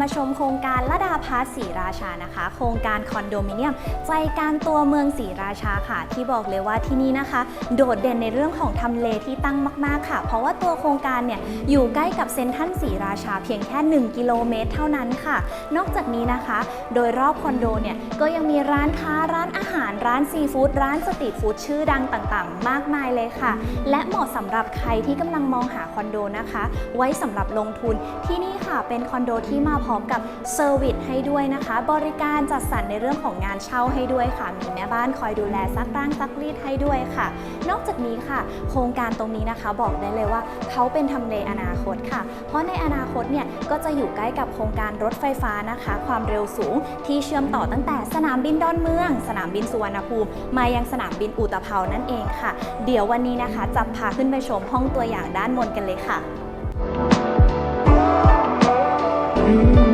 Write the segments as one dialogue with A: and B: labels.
A: มาชมโครงการละดาพาร์ทศรีราชานะคะ โครงการคอนโดมิเนียมใจกลางตัวเมืองศรีราชาค่ะ ที่บอกเลยว่าที่นี่นะคะ โดดเด่นในเรื่องของทำเลที่ตั้งมากๆค่ะ เพราะว่าตัวโครงการเนี่ยอยู่ใกล้กับเซ็นทรัลศรีราชาเพียงแค่ 1 กิโลเมตร เท่านั้นค่ะ นอกจากนี้นะคะ โดยรอบคอนโดเนี่ยก็ยังมีร้านค้าร้านอาหารร้านซีฟู้ดร้านสตรีทฟู้ดชื่อดังต่างๆ มากมายเลยค่ะ และเหมาะสำหรับใครที่กำลังมองหาคอนโดนะคะ ไว้สำหรับลงทุนที่นี่ค่ะเป็นคอนโดที่มาพร้อมกับเซอร์วิสให้ด้วยนะคะ บริการจัดสรรในเรื่องของงานเช่าให้ด้วยค่ะ มีแม่บ้านคอยดูแลซักร่างซักรีดให้ด้วยค่ะ นอกจากนี้ค่ะ โครงการตรงนี้นะคะบอกได้เลยว่าเขาเป็นทำเลอนาคตค่ะ เพราะในอนาคตเนี่ยก็จะอยู่ใกล้กับโครงการรถไฟฟ้านะคะ ความเร็วสูงที่เชื่อมต่อตั้งแต่สนามบินดอนเมือง สนามบินสุวรรณภูมิมายังสนามบินอุตภเปานั่นเองค่ะ เดี๋ยววันนี้นะคะจะพาขึ้นไปชมห้องตัวอย่างด้านบนกันเลยค่ะ
B: พ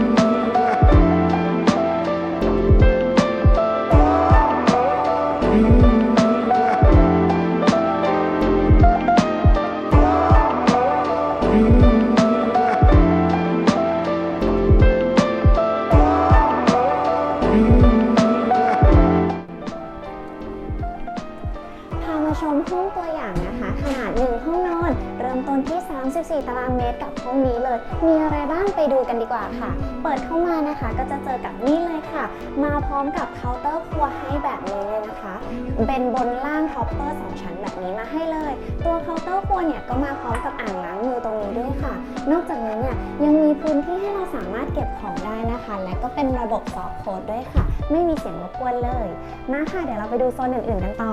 B: าค่ะ เปิดเข้ามานะคะก็จะเจอกับนี่เลยค่ะ มาพร้อมกับเคาน์เตอร์ครัวให้แบบนี้เลยนะคะ เป็นบนล่างท็อปเปอร์สองชั้นแบบนี้มาให้เลย ตัวเคาน์เตอร์ครัวเนี่ยก็มาพร้อมกับอ่างล้างมือตรงนี้ด้วยค่ะ นอกจากนี้เนี่ยยังมีพื้นที่ให้เราสามารถเก็บของได้นะคะ และก็เป็นระบบซอฟต์โค้ดด้วยค่ะ ไม่มีเสียงรบกวนเลยมาค่ะเดี๋ยวเราไปดูโซนอื่นๆกันต่อ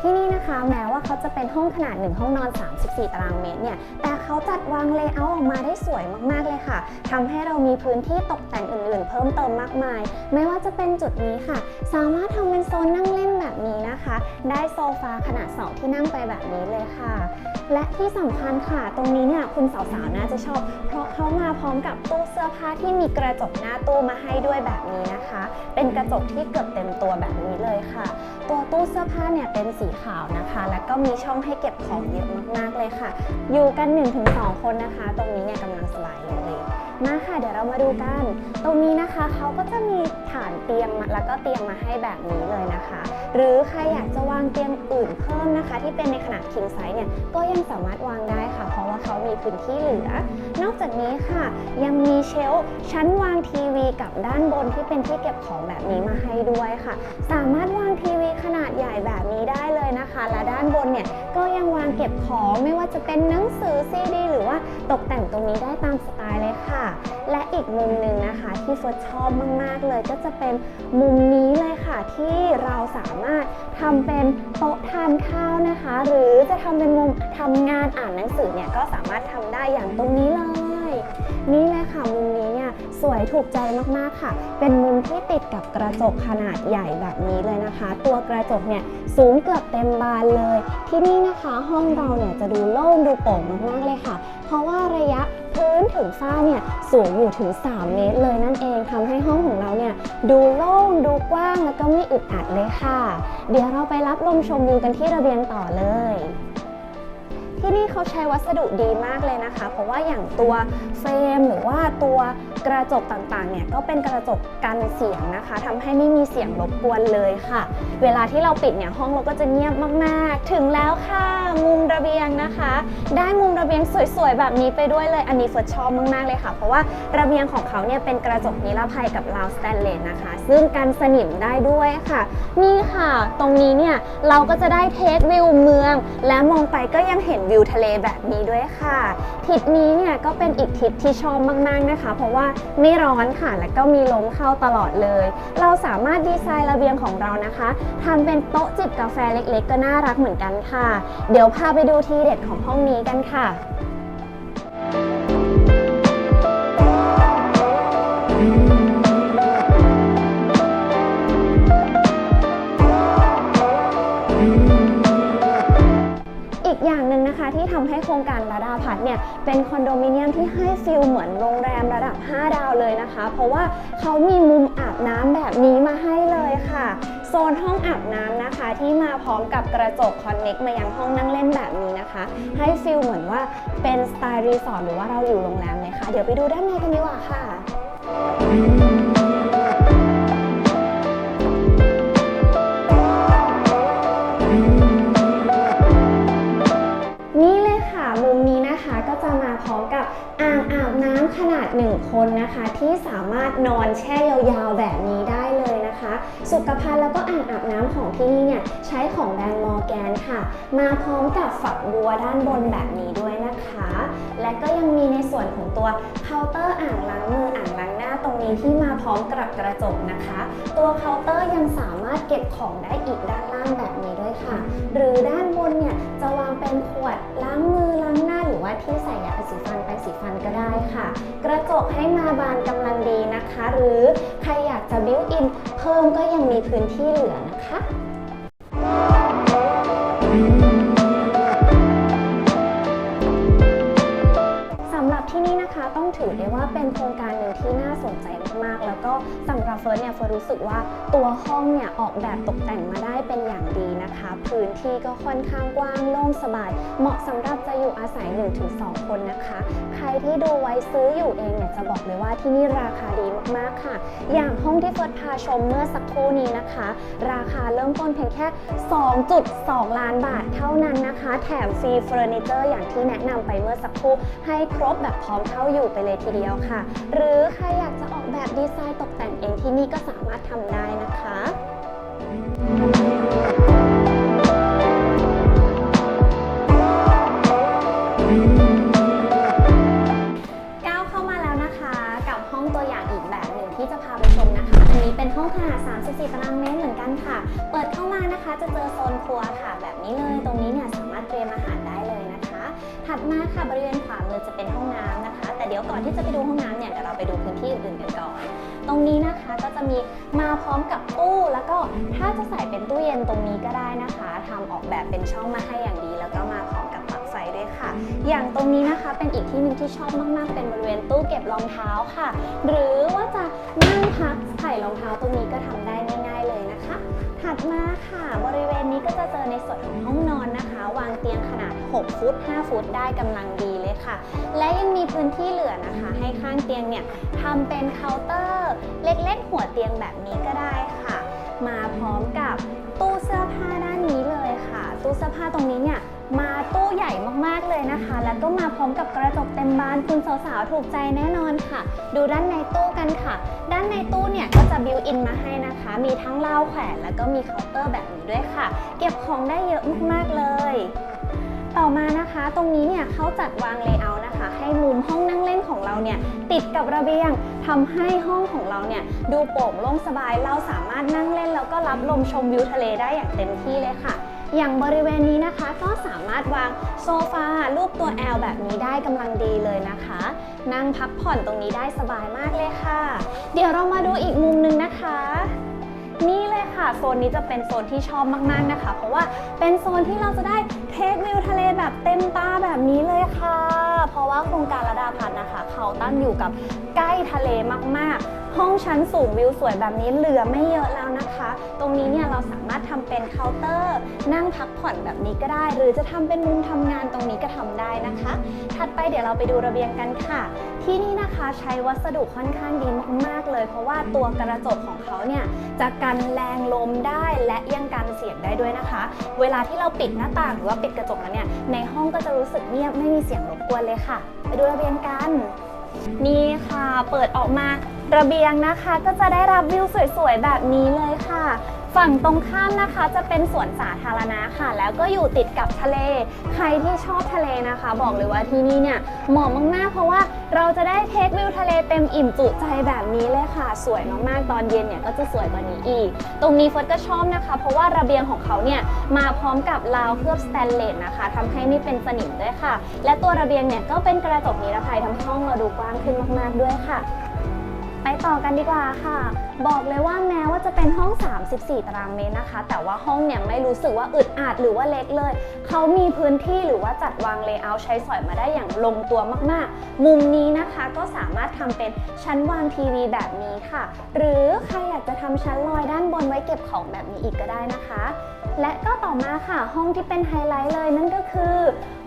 B: ที่นี่นะคะแม้ว่าเขาจะเป็นห้องขนาด1ห้องนอน 34 ตารางเมตรเนี่ยแต่เขาจัดวางเลเยอร์ออกมาได้สวยมากๆเลยค่ะทำให้เรามีพื้นที่ตกแต่งอื่นๆ เพิ่มเติมมากมาย ไม่ว่าจะเป็นจุดนี้ค่ะ สามารถทำเป็นโซนนั่งเล่นแบบนี้นะคะ ได้โซฟาขนาด 2 ที่นั่งไปแบบนี้เลยค่ะ และที่สำคัญค่ะ ตรงนี้เนี่ยคุณสาวๆน่าจะชอบ เพราะเขามาพร้อมกับตู้เสื้อผ้าที่มีกระจกหน้าตู้มาให้ด้วยแบบนี้นะคะ เป็นกระจกที่เกือบเต็มตัวแบบนี้เลยค่ะ ตัวตู้เสื้อผ้าเนี่ยเป็นสีขาวนะคะ แล้วก็มีช่องให้เก็บของเยอะมากๆเลยค่ะ อยู่กัน 1-2 คนนะคะ ตรงนี้เนี่ยกำลังสบายเลย มาค่ะเดี๋ยวเรามาดูกัน ตรงนี้นะคะเขาก็จะมีฐานเตียงแล้วก็เตียงมาให้แบบนี้เลยนะคะ หรือใครอยากจะวางเตียงอื่นเพิ่มนะคะ ที่เป็นในขนาด king size เนี่ยก็ยังสามารถวางได้ค่ะ เพราะว่าเขามีพื้นที่เหลือ นอกจากนี้ค่ะ ยังมีเชลชั้นวางทีวีกับด้านบนที่เป็นที่เก็บของแบบนี้มาให้ด้วยค่ะ สามารถวางทีวีขนาดใหญ่แบบนี้ได้เลยนะคะ และด้านบนเนี่ยก็ยังวางเก็บของไม่ว่าจะเป็นหนังสือซีดีหรือว่าตกแต่งตรงนี้ได้ตามสไตล์เลยค่ะและอีกมุมหนึ่งนะคะที่เฟิร์สชอบมาก ๆ เลย ก็จะเป็นมุมนี้เลยค่ะ ที่เราสามารถทำเป็นโต๊ะทานข้าวนะคะ หรือจะทำเป็นมุมทำงานอ่านหนังสือเนี่ยก็สามารถทำได้อย่างตรงนี้เลย นี่เลยค่ะมุมนี้เนี่ย สวยถูกใจมากๆค่ะ เป็นมุมที่ติดกับกระจกขนาดใหญ่แบบนี้เลยนะคะ ตัวกระจกเนี่ยสูงเกือบเต็มบานเลย ที่นี่นะคะห้องเราเนี่ยจะดูโล่งดูโปร่งมากๆเลยค่ะ เพราะว่าระยะพื้นถึงฝ้าเนี่ยสูงอยู่ถึง 3 เมตรเลยนั่นเองทำให้ห้องของเราเนี่ยดูโล่งดูกว้างแล้วก็ไม่อึดอัดเลยค่ะ เดี๋ยวเราไปรับลมชมวิวกันที่ระเบียงต่อเลย ที่นี่เขาใช้วัสดุดีมากเลยนะคะ เพราะว่าอย่างตัวเฟรมหรือว่าตัวกระจกต่างๆเนี่ยก็เป็นกระจกกันเสียงนะคะทำให้ไม่มีเสียงรบกวนเลยค่ะ เวลาที่เราปิดเนี่ยห้องเราก็จะเงียบมากๆ ถึงแล้วค่ะ มุมระเบียงนะคะ ได้มุมระเบียงสวยๆแบบนี้ไปด้วยเลย อันนี้เฟิร์สชอบมากๆเลยค่ะ เพราะว่าระเบียงของเขาเนี่ยเป็นกระจกนิรภัยกับราวสแตนเลสนะคะ ซึ่งกันสนิมได้ด้วยค่ะนี่ค่ะ ตรงนี้เนี่ยเราก็จะได้เทควิวเมือง และมองไปก็ยังเห็นวิวทะเลแบบนี้ด้วยค่ะทิศนี้เนี่ยก็เป็นอีกทิศที่ชอบมากๆนะคะ เพราะว่าไม่ร้อนค่ะและก็มีลมเข้าตลอดเลย เราสามารถดีไซน์ระเบียงของเรานะคะทำเป็นโต๊ะจิบกาแฟเล็กๆ ก็น่ารักเหมือนกันค่ะ เดี๋ยวพาไปดูทีเด็ดของห้องนี้กันค่ะ ที่ทำให้โครงการระดาพัฒน์เนี่ยเป็นคอนโดมิเนียมที่ให้ฟิลเหมือนโรงแรมระดับ 5 ดาวเลยนะคะ เพราะว่าเขามีมุมอาบน้ำแบบนี้มาให้เลยค่ะ โซนห้องอาบน้ำนะคะที่มาพร้อมกับกระจกคอนเน็กมายังห้องนั่งเล่นแบบนี้นะคะ ให้ฟิลเหมือนว่าเป็นสไตล์รีสอร์ทหรือว่าเราอยู่โรงแรมเลยค่ะ เดี๋ยวไปดูด้านในกันดีกว่าค่ะ คนนะคะที่สามารถนอนแช่ยาวๆแบบนี้ได้เลยนะคะ สุขภัณฑ์แล้วก็อ่างอาบน้ำของที่นี่เนี่ยใช้ของแบรนด์มอร์แกนค่ะ มาพร้อมกับฝักบัวด้านบนแบบนี้ด้วยนะคะ และก็ยังมีในส่วนของตัวเคาน์เตอร์อ่างล้างมืออ่างล้างหน้าตรงนี้ที่มาพร้อมกับกระจกนะคะ ตัวเคาน์เตอร์ยังสามารถเก็บของได้อีกด้านล่างแบบนี้ด้วย ที่ใส่ยาสีฟันไปสีฟันก็ได้ค่ะ กระจกให้มาบานกำลังดีนะคะ หรือใครอยากจะบิวอินเพิ่มก็ยังมีพื้นที่เหลือนะคะสำหรับที่นี่นะคะต้องถือได้ว่าเป็นโครงการหนึ่งที่น่าสนใจ ก็สำหรับเฟิร์สเนี่ยเฟิร์สรู้สึกว่าตัวห้องเนี่ยออกแบบตกแต่งมาได้เป็นอย่างดีนะคะ พื้นที่ก็ค่อนข้างกว้างโล่งสบาย เหมาะสำหรับจะอยู่อาศัย 1-2 คนนะคะ ใครที่ดูไว้ซื้ออยู่เองเนี่ยจะบอกเลยว่าที่นี่ราคาดีมากๆค่ะ อย่างห้องที่เฟิร์สพาชมเมื่อสักครู่นี้นะคะ ราคาเริ่มต้นเพียงแค่ 2.2 ล้านบาทเท่านั้นนะคะ แถมฟรีเฟอร์นิเจอร์อย่างที่แนะนำไปเมื่อสักครู่ให้ครบแบบพร้อมเข้าอยู่ไปเลยทีเดียวค่ะ หรือใครอยากจะออกแบบดีไซน์ เองที่นี่ก็สามารถทำได้นะคะก้าวเข้ามาแล้วนะคะ กับห้องตัวอย่างอีกแบบหนึ่งที่จะพาไปชมนะคะ อันนี้เป็นห้องขนาด 34 ตารางเมตรเหมือนกันค่ะ เปิดเข้ามานะคะจะเจอโซนครัวค่ะ แบบนี้เลยตรงนี้เนี่ยสามารถเตรียมอาหารได้ ถัดมาค่ะบริเวณขวามือจะเป็นห้องน้ำนะคะ แต่เดี๋ยวก่อนที่จะไปดูห้องน้ำเนี่ยเดี๋ยวเราไปดูพื้นที่อื่นๆกันก่อน ตรงนี้นะคะก็จะมีมาพร้อมกับตู้แล้วก็ถ้าจะใส่เป็นตู้เย็นตรงนี้ก็ได้นะคะทำออกแบบเป็นช่องมาให้อย่างดี แล้วก็มาพร้อมกับปลั๊กไฟด้วยค่ะ อย่างตรงนี้นะคะเป็นอีกที่หนึ่งที่ชอบมากๆ เป็นบริเวณตู้เก็บรองเท้าค่ะ หรือว่าจะนั่งพักใส่รองเท้าตรงนี้ก็ทำได้ ถัดมาค่ะ บริเวณนี้ก็จะเจอในส่วนของห้องนอนนะคะ วางเตียงขนาด 6 ฟุต 5 ฟุตได้กำลังดีเลยค่ะ และยังมีพื้นที่เหลือนะคะ ให้ข้างเตียงเนี่ยทำเป็นเคาน์เตอร์ เล็กๆ หัวเตียงแบบนี้ก็ได้ค่ะ มาพร้อมกับตู้เสื้อผ้าด้านนี้เลยค่ะ ตู้เสื้อผ้าตรงนี้เนี่ย มาตู้ใหญ่มากๆเลยนะคะ แล้วก็มาพร้อมกับกระจกเต็มบานคุณสาวๆถูกใจแน่นอนค่ะ ดูด้านในตู้กันค่ะ ด้านในตู้เนี่ยก็จะบิวอินมาให้นะคะ มีทั้งราวแขวนแล้วก็มีเคาน์เตอร์แบบนี้ด้วยค่ะ เก็บของได้เยอะมากๆเลยต่อมานะคะตรงนี้เนี่ยเขาจัดวางเลเยอร์นะคะ ให้มุมห้องนั่งเล่นของเราเนี่ยติดกับระเบียงทำให้ห้องของเราเนี่ยดูโปร่งโล่งสบายเราสามารถนั่งเล่นแล้วก็รับลมชมวิวทะเลได้อย่างเต็มที่เลยค่ะ อย่างบริเวณนี้นะคะก็สามารถวางโซฟารูปตัว L แบบนี้ได้กำลังดีเลยนะคะ นั่งพักผ่อนตรงนี้ได้สบายมากเลยค่ะ เดี๋ยวเรามาดูอีกมุมหนึงนะคะ นี่ เลยค่ะ โซนนี้จะเป็นโซนที่ชอบมากๆนะคะ เพราะว่าเป็นโซนที่เราจะได้เทควิวทะเลแบบเต็มตาแบบนี้เลยค่ะ เพราะว่าโครงการระดาพัฒน์นะคะ เขาตั้งอยู่กับใกล้ทะเลมากๆ ห้องชั้นสูงวิวสวยแบบนี้เหลือไม่เยอะแล้วนะคะ ตรงนี้เนี่ยเราสามารถทำเป็นเคาน์เตอร์ นั่งพักผ่อนแบบนี้ก็ได้ หรือจะทำเป็นมุมทำงานตรงนี้ก็ทำได้นะคะ ถัดไปเดี๋ยวเราไปดูระเบียงกันค่ะ ที่นี่นะคะใช้วัสดุค่อนข้างดีมากๆเลย เพราะว่าตัวกระจกของเขาเนี่ยจะกันแรงรงลมได้และยังกันเสียงได้ด้วยนะคะ เวลาที่เราปิดหน้าต่างหรือว่าปิดกระจกแล้วเนี่ย ในห้องก็จะรู้สึกเงียบไม่มีเสียงรบกวนเลยค่ะ ไปดูระเบียงกัน นี่ค่ะ เปิดออกมาระเบียงนะคะ ก็จะได้รับวิวสวยๆแบบนี้เลยค่ะ ฝั่งตรงข้ามนะคะจะเป็นสวนสาธารณะค่ะ แล้วก็อยู่ติดกับทะเล ใครที่ชอบทะเลนะคะ บอกเลยว่าที่นี่เนี่ยเหมาะมากๆ เพราะว่าเราจะได้เทควิวทะเลเต็มอิ่มจุใจแบบนี้เลยค่ะ สวยมากๆ ตอนเย็นเนี่ยก็จะสวยกว่านี้อีก ตรงนี้เฟิร์สก็ชอบนะคะ เพราะว่าระเบียงของเขาเนี่ยมาพร้อมกับราวเคลือบสแตนเลสนะคะทำให้ไม่เป็นสนิมด้วยค่ะ และตัวระเบียงเนี่ยก็เป็นกระจกนิรภัยทำให้ห้องเราดูกว้างขึ้นมาก ๆด้วยค่ะ ไปต่อกันดีกว่าค่ะ บอกเลยว่าแม้ว่าจะเป็นห้อง 34 ตารางเมตรนะคะ แต่ว่าห้องเนี่ยไม่รู้สึกว่าอึดอัดหรือว่าเล็กเลย เขามีพื้นที่หรือว่าจัดวางเลเยอร์ใช้สอยมาได้อย่างลงตัวมากๆ มุมนี้นะคะก็สามารถทำเป็นชั้นวางทีวีแบบนี้ค่ะ หรือใครอยากจะทำชั้นลอยด้านบนไว้เก็บของแบบนี้อีกก็ได้นะคะ และก็ต่อมาค่ะห้องที่เป็นไฮไลท์เลยนั่นก็คือ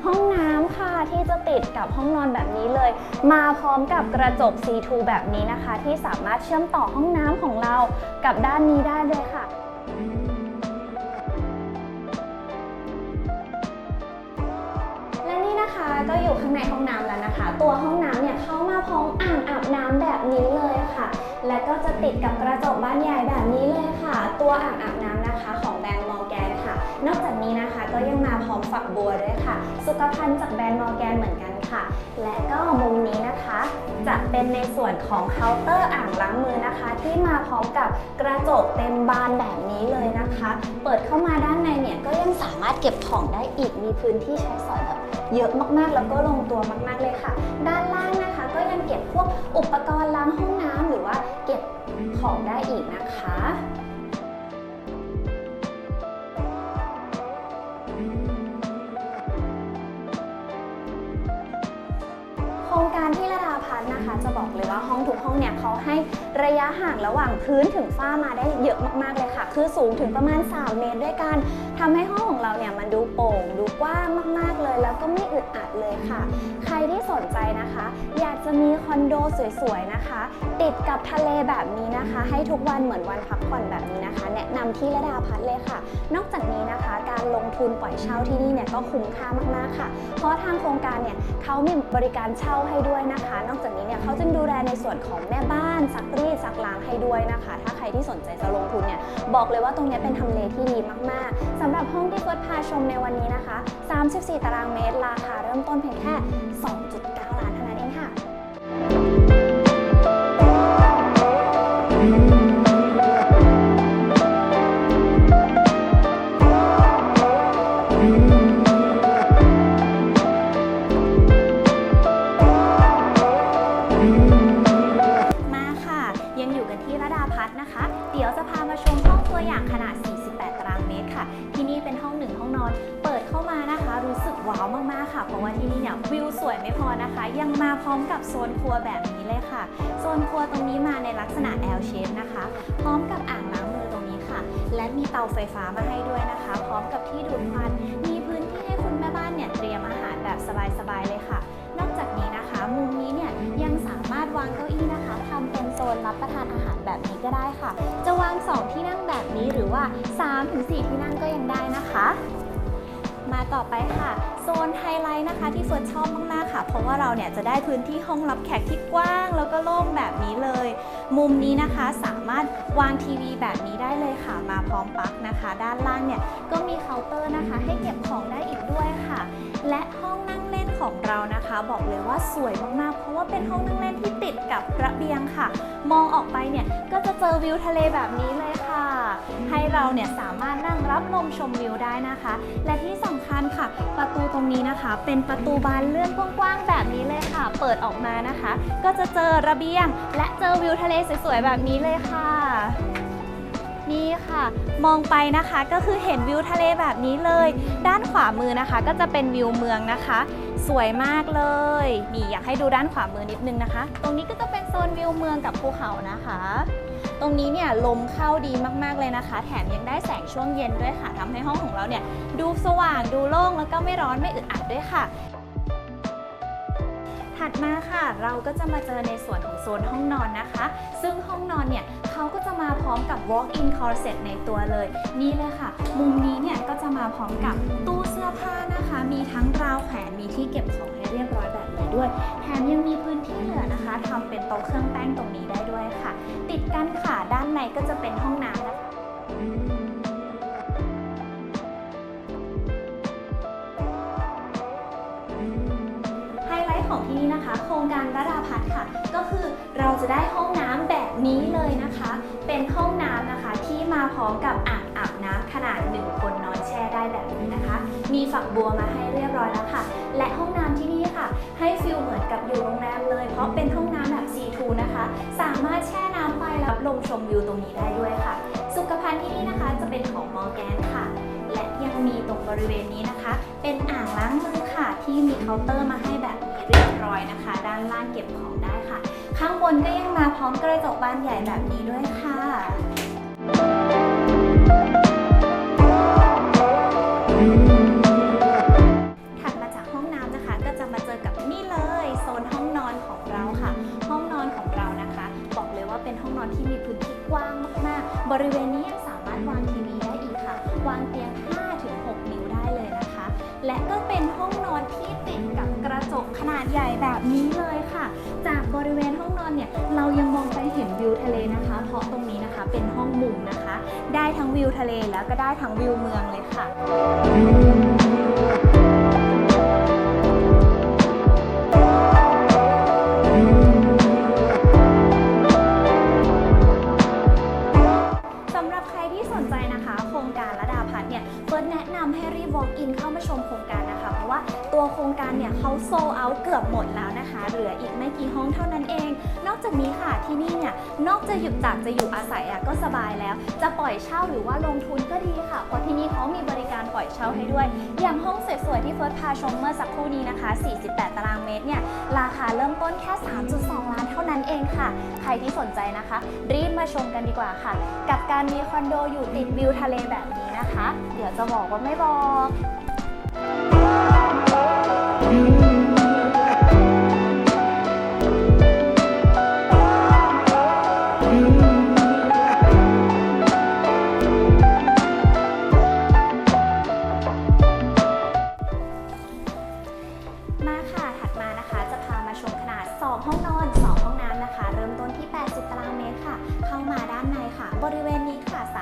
B: ห้องน้ำค่ะที่จะติดกับห้องนอนแบบนี้เลย มาพร้อมกับกระจก C2 แบบนี้นะคะ ที่สามารถเชื่อมต่อห้องน้ำของเรากับด้านนี้ได้เลยค่ะและนี่นะคะก็อยู่ข้างในห้องน้ำแล้วนะคะ ตัวห้องน้ำเนี่ยเข้ามาพร้อมอ่างอาบน้ำแบบนี้เลยค่ะ และก็จะติดกับกระจกบ้านใหญ่แบบนี้เลยค่ะ ตัวอ่างอาบน้ำนะคะของ นอกจากนี้นะคะก็ยังมาพร้อมฝักบัวด้วยค่ะ สุขภัณฑ์จากแบรนด์มอร์แกนเหมือนกันค่ะ และก็มุมนี้นะคะ จะเป็นในส่วนของเคาน์เตอร์อ่างล้างมือนะคะ ที่มาพร้อมกับกระจกเต็มบานแบบนี้เลยนะคะ เปิดเข้ามาด้านในเนี่ยก็ยังสามารถเก็บของได้อีกมีพื้นที่ใช้สอยแบบเยอะมากๆ แล้วก็ลงตัวมาก ๆเลยค่ะ ด้านล่างนะคะก็ยังเก็บพวกอุปกรณ์ล้างห้องน้ำหรือว่าเก็บของได้อีกนะคะ ทุกห้องเนี่ยเขาให้ ระยะห่างระหว่างพื้นถึงฝ้ามาได้เยอะมากๆเลยค่ะ คือสูงถึงประมาณ 3 เมตรด้วยกันทำให้ห้องของเราเนี่ยมันดูโปร่งดูกว้างมาก ๆเลย แล้วก็ไม่อึดอัดเลยค่ะ ใครที่สนใจนะคะ อยากจะมีคอนโดสวยๆนะคะ ติดกับทะเลแบบนี้นะคะ ให้ทุกวันเหมือนวันพักผ่อนแบบนี้นะคะ แนะนำที่ระดาพัฒเลยค่ะ นอกจากนี้นะคะ การลงทุนปล่อยเช่าที่นี่เนี่ยก็คุ้มค่ามากๆค่ะ เพราะทางโครงการเนี่ยเขามีบริการเช่าให้ด้วยนะคะ นอกจากนี้เนี่ยเขาจึงดูแลในส่วนของแม่บ้านซักรีดซักล้างให้ด้วยนะคะ ถ้าใครที่สนใจจะลงทุนเนี่ยบอกเลยว่าตรงนี้เป็นทำเลที่ดีมากๆสำหรับห้องที่เฟิร์สพาชมในวันนี้นะคะ 34 ตารางเมตรราคาเริ่มต้นเพียงแค่ 2.9 เพ
A: ราะว่าที่นี่เนี่ยวิวสวยไม่พอนะคะ ยังมาพร้อมกับโซนครัวแบบนี้เลยค่ะ โซนครัวตรงนี้มาในลักษณะ L shape นะคะ พร้อมกับอ่างล้างมือตรงนี้ค่ะ และมีเตาไฟฟ้ามาให้ด้วยนะคะ พร้อมกับที่ดูดควันมีพื้นที่ให้คุณแม่บ้านเนี่ยเตรียมอาหารแบบสบายๆเลยค่ะ นอกจากนี้นะคะ มุมนี้เนี่ยยังสามารถวางเก้าอี้นะคะทำเป็นโซนรับประทานอาหารแบบนี้ก็ได้ค่ะ จะวาง 2 ที่นั่งแบบนี้หรือว่า 3-4 ที่นั่งก็ยังได้นะคะ มาต่อไปค่ะ โซนไฮไลท์นะคะ ที่เฟิร์นชอบมากๆค่ะ เพราะว่าเราเนี่ยจะได้พื้นที่ห้องรับแขกที่กว้าง แล้วก็โล่งแบบนี้เลย มุมนี้นะคะสามารถวางทีวีแบบนี้ได้เลยค่ะ มาพร้อมปลั๊กนะคะ ด้านล่างเนี่ยก็มีเคาน์เตอร์นะคะ ให้เก็บของได้อีกด้วยค่ะ และห้อง บอกเลยว่าสวยมากๆ เพราะว่าเป็นห้องนั่งเล่นที่ติดกับระเบียงค่ะ มองออกไปเนี่ยก็จะเจอวิวทะเลแบบนี้เลยค่ะ ให้เราเนี่ยสามารถนั่งรับลมชมวิวได้นะคะ และที่สำคัญค่ะ ประตูตรงนี้นะคะ เป็นประตูบานเลื่อนกว้างๆแบบนี้เลยค่ะ เปิดออกมานะคะ ก็จะเจอระเบียง และเจอวิวทะเลสวยๆแบบนี้เลยค่ะนี่ค่ะ มองไปนะคะก็คือเห็นวิวทะเลแบบนี้เลย ด้านขวามือนะคะ ก็จะเป็นวิวเมืองนะคะ สวยมากเลย นี่อยากให้ดูด้านขวามือนิดนึงนะคะ ตรงนี้ก็จะเป็นโซนวิวเมืองกับภูเขานะคะ ตรงนี้เนี่ยลมเข้าดีมากๆเลยนะคะ แถมยังได้แสงช่วงเย็นด้วยค่ะทำให้ห้องของเราเนี่ยดูสว่างดูโล่งแล้วก็ไม่ร้อนไม่อึดอัดด้วยค่ะ ถัดมาค่ะเราก็จะมาเจอในส่วนของโซนห้องนอนนะคะ ซึ่งห้องนอนเนี่ยเขาก็จะมาพร้อมกับ walk-in closet ในตัวเลย นี่เลยค่ะ มุมนี้เนี่ยก็จะมาพร้อมกับตู้เสื้อผ้านะคะ มีทั้งราวแขวนมีที่เก็บของให้เรียบร้อยแบบนี้ด้วย แถมยังมีพื้นที่เหลือนะคะทำเป็นโต๊ะเครื่องแป้งตรงนี้ได้ด้วยค่ะ ติดกันค่ะด้านในก็จะเป็นห้องน้ำ นี่นะคะ โครงการระดาพัฒน์ค่ะ ก็คือเราจะได้ห้องน้ำแบบนี้เลยนะคะ เป็นห้องน้ำนะคะที่มาพร้อมกับอ่างอาบน้ำขนาด1คนนอนแช่ได้แบบนี้นะคะ มีฝักบัวมาให้เรียบร้อยแล้วค่ะ และห้องน้ำที่นี่ค่ะ ให้ฟิลเหมือนกับอยู่โรงแรมเลย เพราะเป็นห้องน้ำแบบ C2 นะคะ สามารถแช่น้ำไปรับลมชมวิวตรงนี้ได้ด้วยค่ะ สุขภัณฑ์ที่นี่นะคะจะเป็นของมอร์แกนค่ะ ยังมีตรงบริเวณนี้นะคะ เป็นอ่างล้างมือค่ะ ที่มีเคาน์เตอร์มาให้แบบนี้เรียบร้อยนะคะ ด้านล่างเก็บของได้ค่ะ ข้างบนก็ยังมาพร้อมกระจกบานใหญ่แบบนี้ด้วยค่ะถัดมาจากห้องน้ำนะคะก็จะมาเจอกับนี่เลยโซนห้องนอนของเราค่ะห้องนอนของเรานะคะบอกเลยอนที่มีพื้นที่กว้างมากๆ บริเวณนี้ยังสามารถวางทีวีได้อีกค่ะ วางเตียง5-6 และก็เป็นห้องนอนที่ติดกับกระจกขนาดใหญ่แบบนี้เลยค่ะ จากบริเวณห้องนอนเนี่ยเรายังมองไปเห็นวิวทะเลนะคะ เพราะตรงนี้นะคะเป็นห้องมุมนะคะ ได้ทั้งวิวทะเลแล้วก็ได้ทั้งวิวเมืองเลยค่ะารเนี่ยเขาโซเอาเกือบหมดแล้วนะคะ เหลืออีกไม่กี่ห้องเท่านั้นเอง นอกจากนี้ค่ะที่นี่เนี่ยนอกจากอยู่จากจะอยู่อาศัยอะก็สบายแล้ว จะปล่อยเช่าหรือว่าลงทุนก็ดีค่ะเพราะที่นี่เขามีบริการปล่อยเช่าให้ด้วย อย่างห้องสวยๆที่เฟิร์สพาชมเมื่อสักครู่นี้นะคะ 48 ตารางเมตรเนี่ยราคาเริ่มต้นแค่ 3.2 ล้านเท่านั้นเองค่ะ ใครที่สนใจนะคะ รีบมาชมกันดีกว่าค่ะ กับการมีคอนโดอยู่ติดวิวทะเลแบบนี้นะคะ เดี๋ยวจะบอกว่าไม่บอก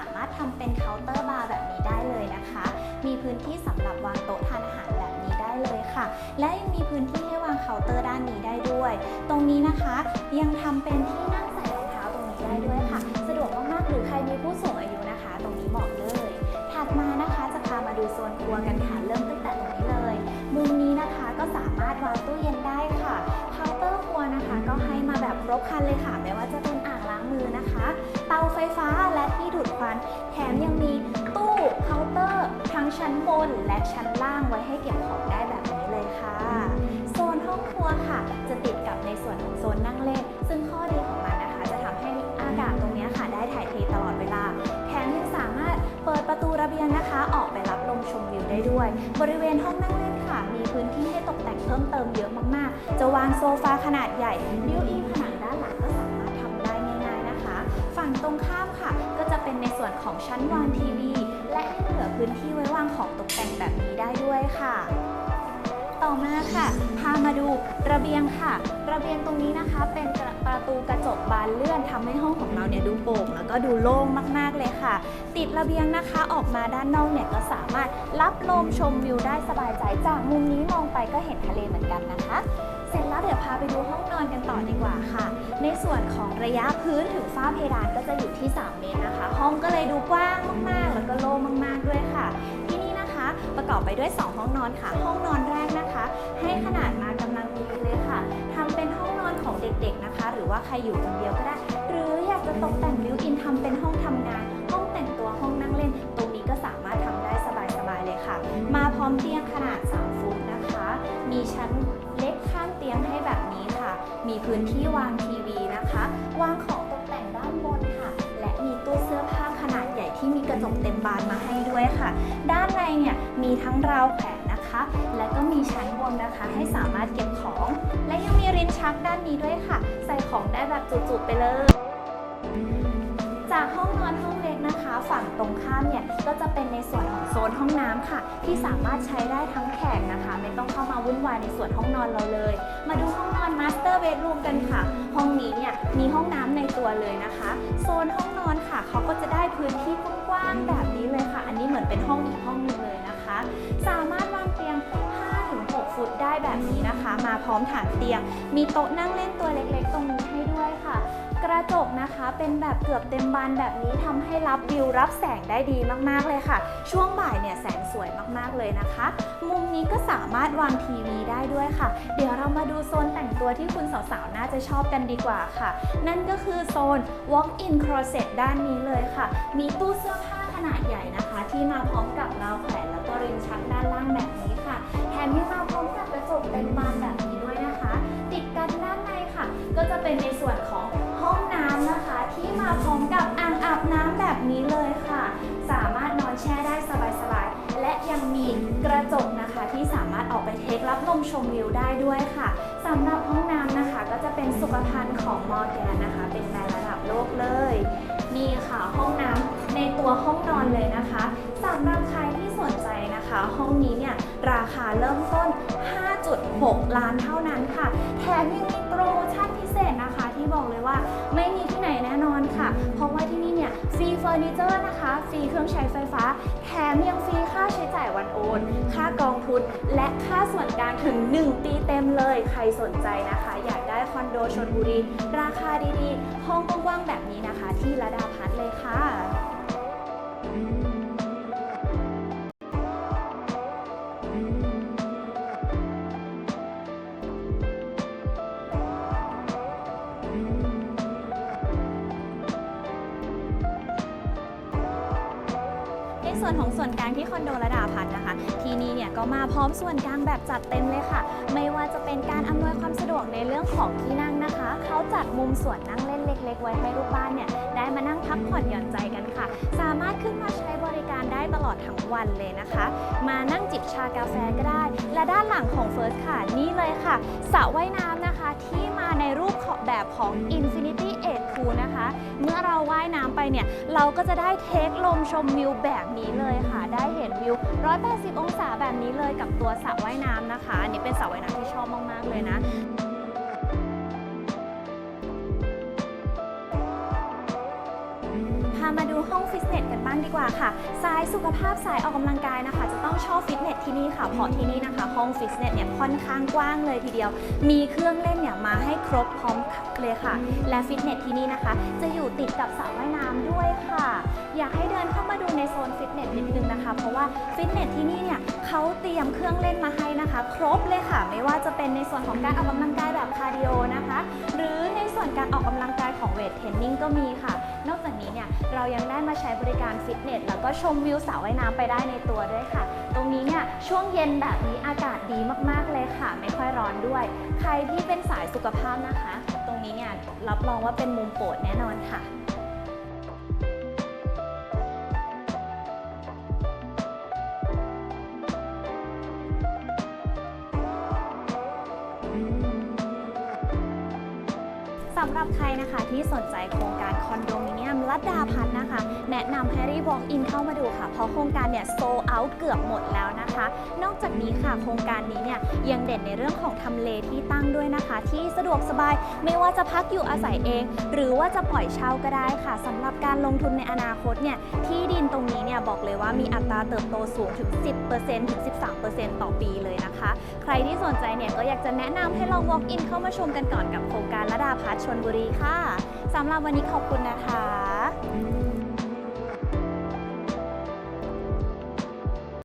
A: ามารถทำเป็นเคาน์เตอร์บาร์แบบนี้ได้เลยนะคะ มีพื้นที่สำหรับวางโต๊ะทานอาหารแบบนี้ได้เลยค่ะ และยังมีพื้นที่ให้วางเคาน์เตอร์ด้านนี้ได้ด้วย ตรงนี้นะคะยังทำเป็นที่นั่งใส่รองเท้าตรงนี้ได้ด้วยค่ะ สะดวกมากๆหรือใครมีผู้สูงอายุนะคะ ตรงนี้เหมาะเลย ถัดมานะคะจะพามาดูโซนครัวกันค่ะเริ่มตั้งแต่ตรงนี้เลย มุมนี้นะคะก็สามารถวางตู้เย็นได้ค่ะเคาน์เตอร์ครัวนะคะ ก็ให้มาแบบครบครันเลยค่ะไม่ว่าจะเป็นอ่าง มือนะคะ เตาไฟฟ้าและที่ดูดควัน แถมยังมีตู้เคาน์เตอร์ ทั้งชั้นบนและชั้นล่างไว้ให้เก็บของได้แบบนี้เลยค่ะ โซนห้องครัวค่ะ จะติดกับในส่วนของโซนนั่งเล่น ซึ่งข้อดีของมันนะคะ จะทำให้อากาศตรงนี้ค่ะ ได้ถ่ายเทตลอดเวลา แถมยังสามารถเปิดประตูระเบียงนะคะ ออกไปรับลมชมวิวได้ด้วย บริเวณห้องนั่งเล่นค่ะ มีพื้นที่ให้ตกแต่งเพิ่มเติมเยอะมากๆ จะวางโซฟาขนาดใหญ่บิวอินผนัง เป็นในส่วนของชั้นวางทีวี และยังเหลือพื้นที่ไว้วางของตกแต่งแบบนี้ได้ด้วยค่ะ ต่อมาค่ะ พามาดูระเบียงค่ะ ระเบียงตรงนี้นะคะเป็นประตูกระจกบานเลื่อนทำให้ห้องของเราเนี่ยดูโปร่งแล้วก็ดูโล่งมากๆเลยค่ะ ติดระเบียงนะคะออกมาด้านนอกเนี่ยก็สามารถรับลมชมวิวได้สบายใจจากมุมนี้มองไปก็เห็นทะเลเหมือนกันนะคะ เสร็จแล้วเดี๋ยวพาไปดูห้องนอนกันต่อดีกว่าค่ะ ในส่วนของระยะพื้นถึงฝ้าเพดานก็จะอยู่ที่ 3 เมตรนะคะ ห้องก็เลยดูกว้างมากๆ แล้วก็โล่งมากๆด้วยค่ะ ที่นี่นะคะประกอบไปด้วย 2 ห้องนอนค่ะ ห้องนอนแรกนะคะ ให้ขนาดมากำลังดีเลยค่ะทำเป็นห้องนอนของเด็กๆนะคะ หรือว่าใครอยู่คนเดียวก็ได้ หรืออยากจะตกแต่งบิวอินทำเป็นห้องทำงาน ล็กข้างเตียงให้แบบนี้ค่ะ มีพื้นที่วางทีวีนะคะ วางของตกแต่งด้านบนค่ะ และมีตู้เสื้อผ้าขนาดใหญ่ที่มีกระจกเต็มบานมาให้ด้วยค่ะ ด้านในเนี่ยมีทั้งราวแขวนนะคะ และก็มีชั้นบนนะคะ ให้สามารถเก็บของ และยังมีรินชักด้านนี้ด้วยค่ะ ใส่ของได้แบบจุๆไปเลย จากห้องนอนห้องเล็ก ฝั่งตรงข้ามเนี่ยก็จะเป็นในส่วนของโซนห้องน้ำค่ะ ที่สามารถใช้ได้ทั้งแขกนะคะ ไม่ต้องเข้ามาวุ่นวายในส่วนห้องนอนเราเลย มาดูห้องนอนมาสเตอร์เบดรูมกันค่ะ ห้องนี้เนี่ยมีห้องน้ำในตัวเลยนะคะ โซนห้องนอนค่ะเขาก็จะได้พื้นที่กว้างๆแบบนี้เลยค่ะ อันนี้เหมือนเป็นห้องอีกห้องหนึงเลยนะคะ สามารถวางเตียง5-6ฟุตได้แบบนี้นะคะ มาพร้อมฐานเตียง มีโต๊ะนั่งเล่นตัวเล็กๆ ตรงนี้ให้ด้วยค่ะ กระจกนะคะเป็นแบบเกือบเต็มบานแบบนี้ทำให้รับวิวรับแสงได้ดีมากๆเลยค่ะ ช่วงบ่ายเนี่ยแสงสวยมากๆเลยนะคะ มุมนี้ก็สามารถวางทีวีได้ด้วยค่ะ เดี๋ยวเรามาดูโซนแต่งตัวที่คุณสาวๆน่าจะชอบกันดีกว่าค่ะ นั่นก็คือโซน walk-in closet ด้านนี้เลยค่ะ มีตู้เสื้อผ้าขนาดใหญ่นะคะ ที่มาพร้อมกับราวแขวนแล้วก็ริมชักด้านล่างแบบนี้ค่ะแถมยังมาพร้อมกับกระจกเต็มบานแบบนี้ด้วยนะคะ ติดกันด้านในค่ะ ก็จะเป็นในส่วนของ ที่มาพร้อมกับอ่างอาบน้ำแบบนี้เลยค่ะ สามารถนอนแช่ได้สบายๆ และยังมีกระจกนะคะที่สามารถออกไปเทครับลมชมวิวได้ด้วยค่ะสำหรับห้องน้ำนะคะ ก็จะเป็นสุขภัณฑ์ของมอร์แกนนะคะ เป็นแบรนด์ระดับโลกเลยนี่ค่ะห้องน้ำในตัวห้องนอนเลยนะคะสำหรับใครที่สนใจนะคะ ห้องนี้เนี่ยราคาเริ่มต้น 5.6 ล้านเท่านั้นค่ะ แถมยังมีโปรโมชั่นพิเศษนะคะที่บอกเลยว่าไม่มี ค่ะ เพราะว่าที่นี่เนี่ยฟรีเฟอร์นิเจอร์นะคะ ฟรีเครื่องใช้ไฟฟ้า แถมยังฟรีค่าใช้จ่ายวันโอน ค่ากองทุน และค่าส่วนกลางถึง 1 ปีเต็มเลย ใครสนใจนะคะ อยากได้คอนโดชนบุรี ราคาดีๆ ห้องกว้างๆแบบนี้นะคะ ที่ระดาพัฒน์เลยค่ะ วนกลางที่คอนโดระดาพัฒนนะคะ ที่นี่เนี่ยก็มาพร้อมส่วนกลางแบบจัดเต็มเลยค่ะ ไม่ว่าจะเป็นการอำนวยความสะดวกในเรื่องของที่นั่งนะคะ เขาจัดมุมส่วนนั่งเล่นเล็ก ๆ ไว้ให้ลูกบ้านเนี่ยได้มานั่งพักผ่อนหย่อนใจกันค่ะ สามารถขึ้นมาใช้บริการได้ตลอดทั้งวันเลยนะคะ มานั่งจิบชากาแฟก็ได้ และด้านหลังของเฟิร์สค่ะนี่เลยค่ะสระว่ายน้ำ ที่มาในรูปของแบบของ Infinity 8 Pool นะคะ เมื่อเราว่ายน้ำไปเนี่ย เราก็จะได้เทคลมชมวิวแบบนี้เลยค่ะ ได้เห็นวิว 180 องศาแบบนี้เลยกับตัวสระว่ายน้ำนะคะ อันนี้เป็นสระว่ายน้ำที่ชอบมาก ๆ เลยนะามาดูห้องฟิตเนสกันบ้างดีกว่าค่ะ สายสุขภาพสายออกกำลังกายนะคะ จะต้องชอบฟิตเนสที่นี่ค่ะ เพราะที่นี่นะคะ ห้องฟิตเนสเนี่ยค่อนข้างกว้างเลยทีเดียว มีเครื่องเล่นเนี่ยมาให้ครบพร้อมเลยค่ะ และฟิตเนสที่นี่นะคะ จะอยู่ติดกับสระว่ายน้ำด้วยค่ะ อยากให้เดินเข้ามาดูในโซนฟิตเนสนิดนึงนะคะ เพราะว่าฟิตเนสที่นี่เนี่ยเขาเตรียมเครื่องเล่นมาให้นะคะ ครบเลยค่ะ ไม่ว่าจะเป็นในส่วนของการออกกำลังกายแบบคาร์ดิโอนะคะ หรือ ส่วนการออกกำลังกายของเวทเทรนนิ่งก็มีค่ะ นอกจากนี้เนี่ยเรายังได้มาใช้บริการฟิตเนสแล้วก็ชมวิวสระว่ายน้ำไปได้ในตัวด้วยค่ะ ตรงนี้เนี่ยช่วงเย็นแบบนี้อากาศดีมากๆเลยค่ะ ไม่ค่อยร้อนด้วย ใครที่เป็นสายสุขภาพนะคะ ตรงนี้เนี่ยรับรองว่าเป็นมุมโปรดแน่นอนค่ะ สำหรับใครนะคะที่สนใจโครงการคอนโดมิเนียมลัดดาพัฒน์นะคะ แนะนำให้รีบ walk in เข้ามาดูค่ะ เพราะโครงการเนี่ยโซเอาเกือบหมดแล้วนะคะ นอกจากนี้ค่ะโครงการนี้เนี่ยยังเด่นในเรื่องของทำเลที่ตั้งด้วยนะคะ ที่สะดวกสบายไม่ว่าจะพักอยู่อาศัยเอง หรือว่าจะปล่อยเช่าก็ได้ค่ะสำหรับการลงทุนในอนาคตเนี่ยที่ดินตรงนี้เนี่ยบอกเลยว่ามีอัตราเติบโตสูงถึง 10%ถึง 13%ต่อปีเลยนะคะ ใครที่สนใจเนี่ยก็อยากจะแนะนำให้ลอง walk in เข้ามาชมกันก่อนกับโครงการระดาพัฒน์ชนบุรีค่ะสำหรับวันนี้ขอบคุณนะคะ